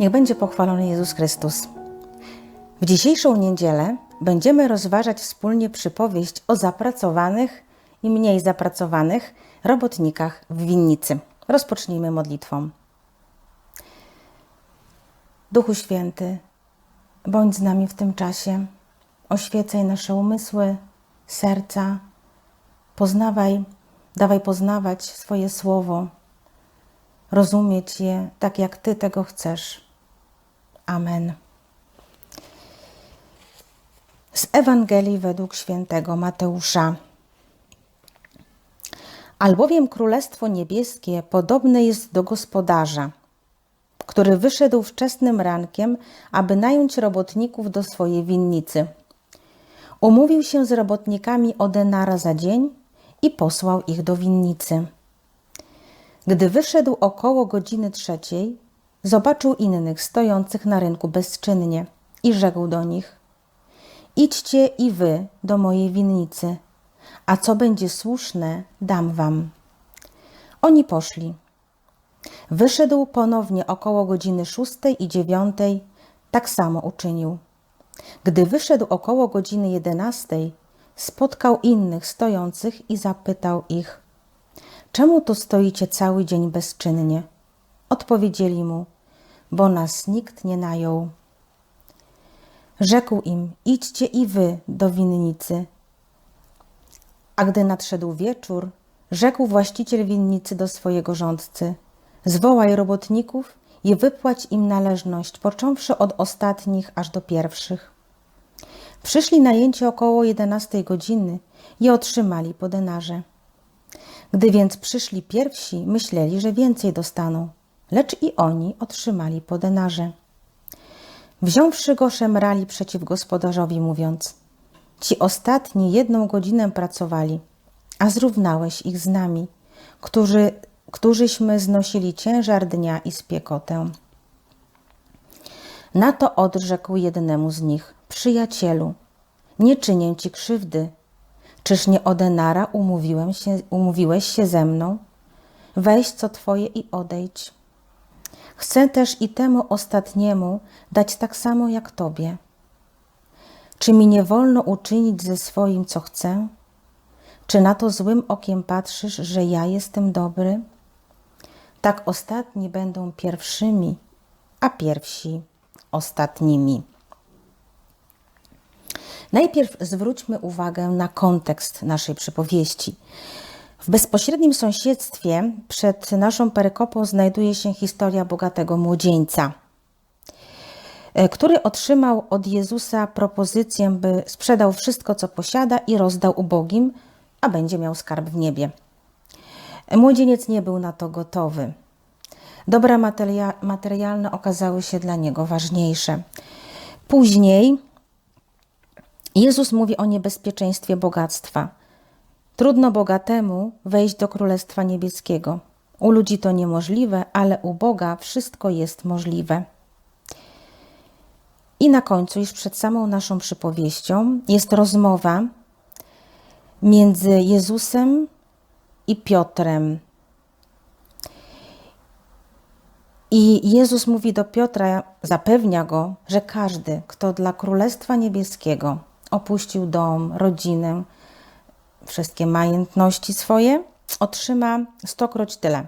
Niech będzie pochwalony Jezus Chrystus. W dzisiejszą niedzielę będziemy rozważać wspólnie przypowieść o zapracowanych i mniej zapracowanych robotnikach w winnicy. Rozpocznijmy modlitwą. Duchu Święty, bądź z nami w tym czasie. Oświecaj nasze umysły, serca. Poznawaj, dawaj poznawać swoje słowo, rozumieć je tak, jak Ty tego chcesz. Amen. Z Ewangelii według świętego Mateusza. Albowiem Królestwo Niebieskie podobne jest do gospodarza, który wyszedł wczesnym rankiem, aby nająć robotników do swojej winnicy. Umówił się z robotnikami o denara za dzień i posłał ich do winnicy. Gdy wyszedł około godziny trzeciej, zobaczył innych stojących na rynku bezczynnie i rzekł do nich: Idźcie i wy do mojej winnicy, a co będzie słuszne, dam wam. Oni poszli. Wyszedł ponownie około godziny szóstej i dziewiątej, tak samo uczynił. Gdy wyszedł około godziny jedenastej, spotkał innych stojących i zapytał ich: Czemu tu stoicie cały dzień bezczynnie? Odpowiedzieli mu: Bo nas nikt nie najął. Rzekł im: Idźcie i wy do winnicy. A gdy nadszedł wieczór, rzekł właściciel winnicy do swojego rządcy: Zwołaj robotników i wypłać im należność, począwszy od ostatnich aż do pierwszych. Przyszli najęci około jedenastej godziny i otrzymali po denarze. Gdy więc przyszli pierwsi, myśleli, że więcej dostaną, lecz i oni otrzymali po denarze. Wziąwszy go, szemrali przeciw gospodarzowi, mówiąc: Ci ostatni jedną godzinę pracowali, a zrównałeś ich z nami, którzy, którzyśmy znosili ciężar dnia i spiekotę. Na to odrzekł jednemu z nich: Przyjacielu, nie czynię ci krzywdy. Czyż nie o denara umówiłem się, umówiłeś się ze mną? Weź co twoje i odejdź. Chcę też i temu ostatniemu dać tak samo jak tobie. Czy mi nie wolno uczynić ze swoim, co chcę? Czy na to złym okiem patrzysz, że ja jestem dobry? Tak ostatni będą pierwszymi, a pierwsi ostatnimi. Najpierw zwróćmy uwagę na kontekst naszej przypowieści. W bezpośrednim sąsiedztwie przed naszą perykopą znajduje się historia bogatego młodzieńca, e, który otrzymał od Jezusa propozycję, by sprzedał wszystko, co posiada i rozdał ubogim, a będzie miał skarb w niebie. Młodzieniec nie był na to gotowy. Dobra materia materialne okazały się dla niego ważniejsze. Później Jezus mówi o niebezpieczeństwie bogactwa. Trudno bogatemu wejść do Królestwa Niebieskiego. U ludzi to niemożliwe, ale u Boga wszystko jest możliwe. I na końcu, już przed samą naszą przypowieścią, jest rozmowa między Jezusem i Piotrem. I Jezus mówi do Piotra, zapewnia go, że każdy, kto dla Królestwa Niebieskiego opuścił dom, rodzinę, wszystkie majątności swoje, otrzyma stokroć tyle.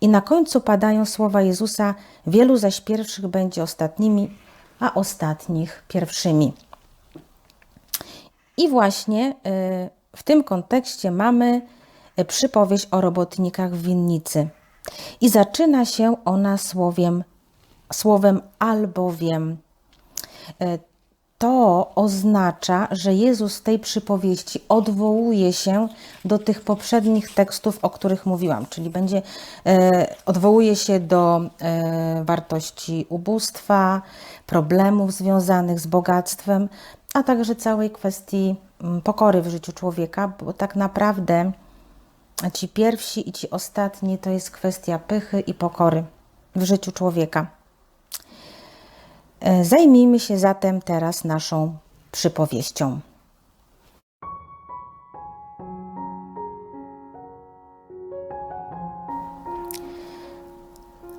I na końcu padają słowa Jezusa: Wielu zaś pierwszych będzie ostatnimi, a ostatnich pierwszymi. I właśnie y, w tym kontekście mamy y, przypowieść o robotnikach w winnicy. I zaczyna się ona słowem, słowem albowiem. To oznacza, że Jezus w tej przypowieści odwołuje się do tych poprzednich tekstów, o których mówiłam, czyli będzie e, odwołuje się do e, wartości ubóstwa, problemów związanych z bogactwem, a także całej kwestii m, pokory w życiu człowieka, bo tak naprawdę ci pierwsi i ci ostatni to jest kwestia pychy i pokory w życiu człowieka. E, Zajmijmy się zatem teraz naszą przypowieścią.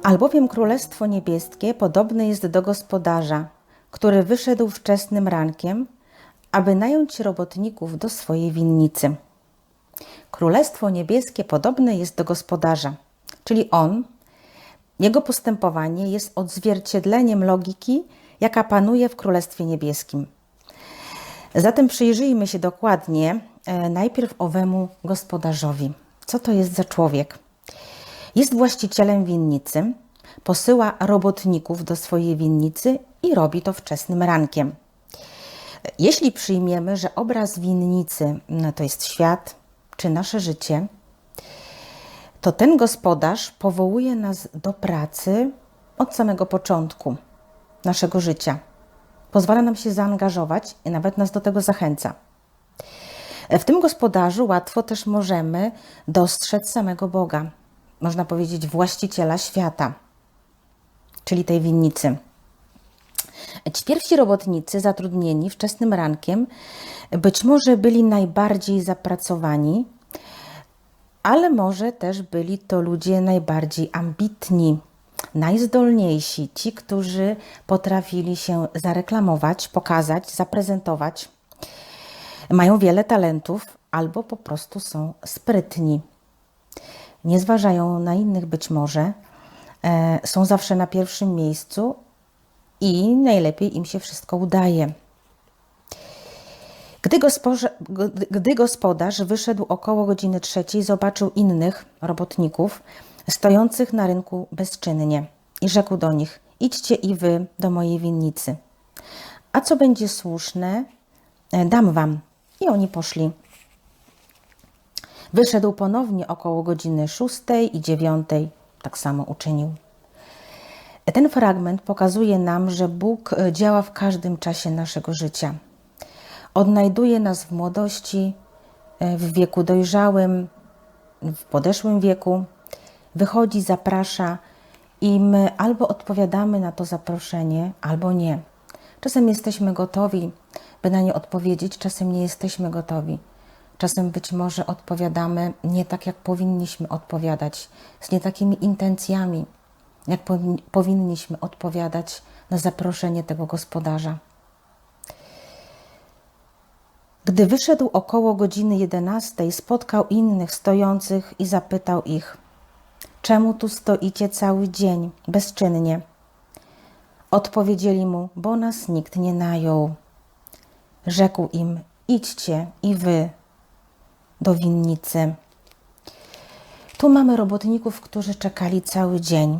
Albowiem Królestwo Niebieskie podobne jest do gospodarza, który wyszedł wczesnym rankiem, aby nająć robotników do swojej winnicy. Królestwo Niebieskie podobne jest do gospodarza, czyli on, jego postępowanie jest odzwierciedleniem logiki, jaka panuje w Królestwie Niebieskim. Zatem przyjrzyjmy się dokładnie e, najpierw owemu gospodarzowi. Co to jest za człowiek? Jest właścicielem winnicy, posyła robotników do swojej winnicy i robi to wczesnym rankiem. Jeśli przyjmiemy, że obraz winnicy no to jest świat czy nasze życie, to ten gospodarz powołuje nas do pracy od samego początku naszego życia. Pozwala nam się zaangażować i nawet nas do tego zachęca. W tym gospodarzu łatwo też możemy dostrzec samego Boga, można powiedzieć właściciela świata, czyli tej winnicy. Ci pierwsi robotnicy zatrudnieni wczesnym rankiem być może byli najbardziej zapracowani, ale może też byli to ludzie najbardziej ambitni, najzdolniejsi, ci, którzy potrafili się zareklamować, pokazać, zaprezentować. Mają wiele talentów albo po prostu są sprytni. Nie zważają na innych być może, e, są zawsze na pierwszym miejscu i najlepiej im się wszystko udaje. Gdy, gdy gospodarz wyszedł około godziny trzeciej, zobaczył innych robotników stojących na rynku bezczynnie i rzekł do nich: Idźcie i wy do mojej winnicy. A co będzie słuszne, e, dam wam. I oni poszli. Wyszedł ponownie około godziny szóstej i dziewiątej, tak samo uczynił. Ten fragment pokazuje nam, że Bóg e, działa w każdym czasie naszego życia. Odnajduje nas w młodości, e, w wieku dojrzałym, w podeszłym wieku, wychodzi, zaprasza i my albo odpowiadamy na to zaproszenie, albo nie. Czasem jesteśmy gotowi, by na nie odpowiedzieć, czasem nie jesteśmy gotowi. Czasem być może odpowiadamy nie tak, jak powinniśmy odpowiadać, z nie takimi intencjami, jak powinniśmy odpowiadać na zaproszenie tego gospodarza. Gdy wyszedł około godziny jedenastej, spotkał innych stojących i zapytał ich: Czemu tu stoicie cały dzień bezczynnie? Odpowiedzieli mu: Bo nas nikt nie najął. Rzekł im: Idźcie i wy do winnicy. Tu mamy robotników, którzy czekali cały dzień.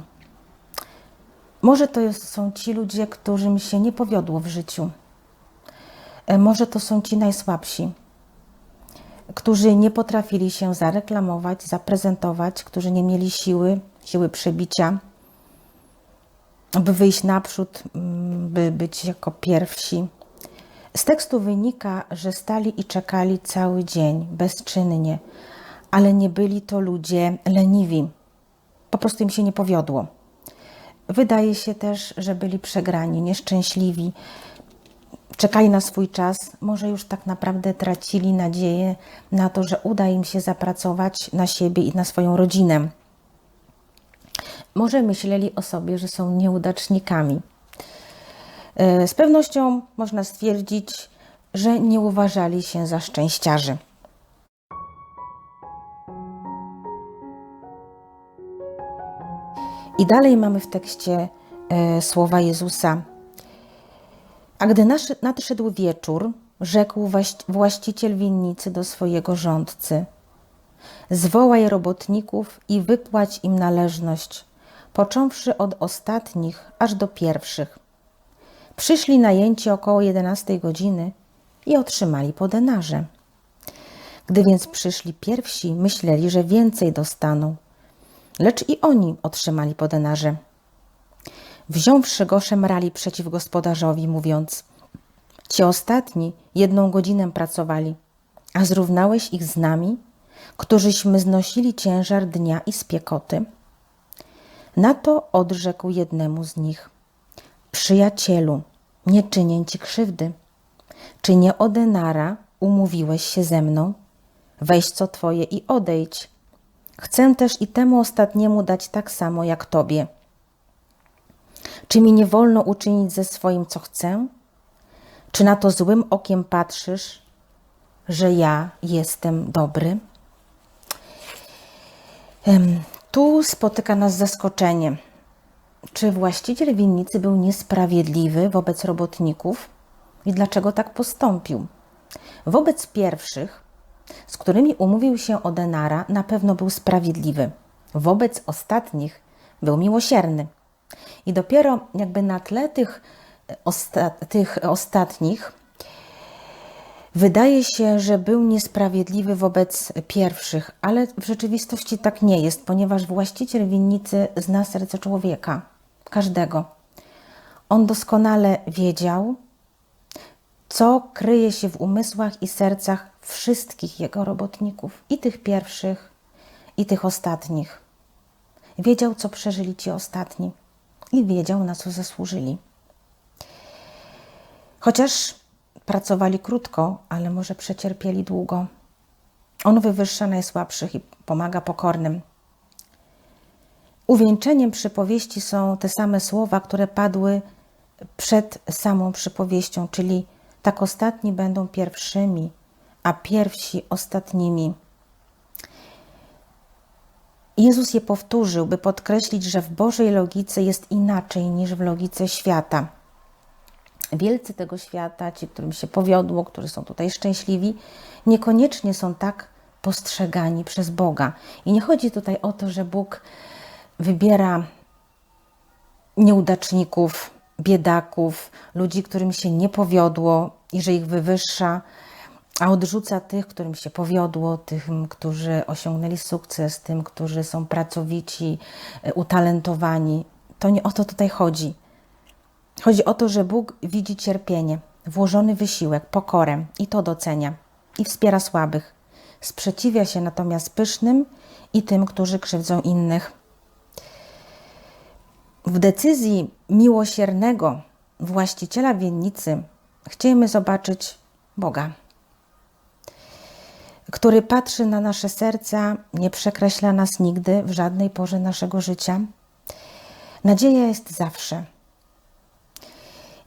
Może to są ci ludzie, którym się nie powiodło w życiu. E, może to są ci najsłabsi, którzy nie potrafili się zareklamować, zaprezentować, którzy nie mieli siły, siły przebicia, by wyjść naprzód, mm, by być jako pierwsi. Z tekstu wynika, że stali i czekali cały dzień, bezczynnie, ale nie byli to ludzie leniwi. Po prostu im się nie powiodło. Wydaje się też, że byli przegrani, nieszczęśliwi, czekali na swój czas, może już tak naprawdę tracili nadzieję na to, że uda im się zapracować na siebie i na swoją rodzinę. Może myśleli o sobie, że są nieudacznikami. E, z pewnością można stwierdzić, że nie uważali się za szczęściarzy. I dalej mamy w tekście e, słowa Jezusa. A gdy nadszedł wieczór, rzekł właściciel winnicy do swojego rządcy: Zwołaj robotników i wypłać im należność, począwszy od ostatnich aż do pierwszych. Przyszli najęci około jedenastej godziny i otrzymali po denarze. Gdy więc przyszli pierwsi, myśleli, że więcej dostaną, lecz i oni otrzymali po denarze. Wziąwszy go, szemrali przeciw gospodarzowi, mówiąc: Ci ostatni jedną godzinę pracowali, a zrównałeś ich z nami, którzyśmy znosili ciężar dnia i spiekoty. Na to odrzekł jednemu z nich: Przyjacielu, nie czynię ci krzywdy. Czy nie o denara umówiłeś się ze mną? Weź co twoje i odejdź. Chcę też i temu ostatniemu dać tak samo jak tobie. Czy mi nie wolno uczynić ze swoim, co chcę? Czy na to złym okiem patrzysz, że ja jestem dobry? Tu spotyka nas zaskoczenie. Czy właściciel winnicy był niesprawiedliwy wobec robotników i dlaczego tak postąpił? Wobec pierwszych, z którymi umówił się o denara, na pewno był sprawiedliwy. Wobec ostatnich był miłosierny. I dopiero jakby na tle tych, osta- tych ostatnich Wydaje się, że był niesprawiedliwy wobec pierwszych, ale w rzeczywistości tak nie jest, ponieważ właściciel winnicy zna serce człowieka, każdego. On doskonale wiedział, co kryje się w umysłach i sercach wszystkich jego robotników, i tych pierwszych, i tych ostatnich. Wiedział, co przeżyli ci ostatni, i wiedział, na co zasłużyli. Chociaż pracowali krótko, ale może przecierpieli długo. On wywyższa najsłabszych i pomaga pokornym. Uwieńczeniem przypowieści są te same słowa, które padły przed samą przypowieścią, czyli tak ostatni będą pierwszymi, a pierwsi ostatnimi. Jezus je powtórzył, by podkreślić, że w Bożej logice jest inaczej niż w logice świata wielcy tego świata, ci, którym się powiodło, którzy są tutaj szczęśliwi, niekoniecznie są tak postrzegani przez Boga. I nie chodzi tutaj o to, że Bóg wybiera nieudaczników, biedaków, ludzi, którym się nie powiodło i że ich wywyższa, a odrzuca tych, którym się powiodło, tych, którzy osiągnęli sukces, tym, którzy są pracowici, utalentowani. To nie o to tutaj chodzi. Chodzi o to, że Bóg widzi cierpienie, włożony wysiłek, pokorę i to docenia i wspiera słabych. Sprzeciwia się natomiast pysznym i tym, którzy krzywdzą innych. W decyzji miłosiernego właściciela winnicy chcielibyśmy zobaczyć Boga, który patrzy na nasze serca, nie przekreśla nas nigdy w żadnej porze naszego życia. Nadzieja jest zawsze.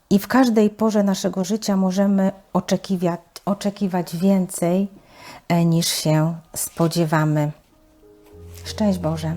I w każdej porze naszego życia możemy oczekiwać, oczekiwać więcej e, niż się spodziewamy. Szczęść Boże.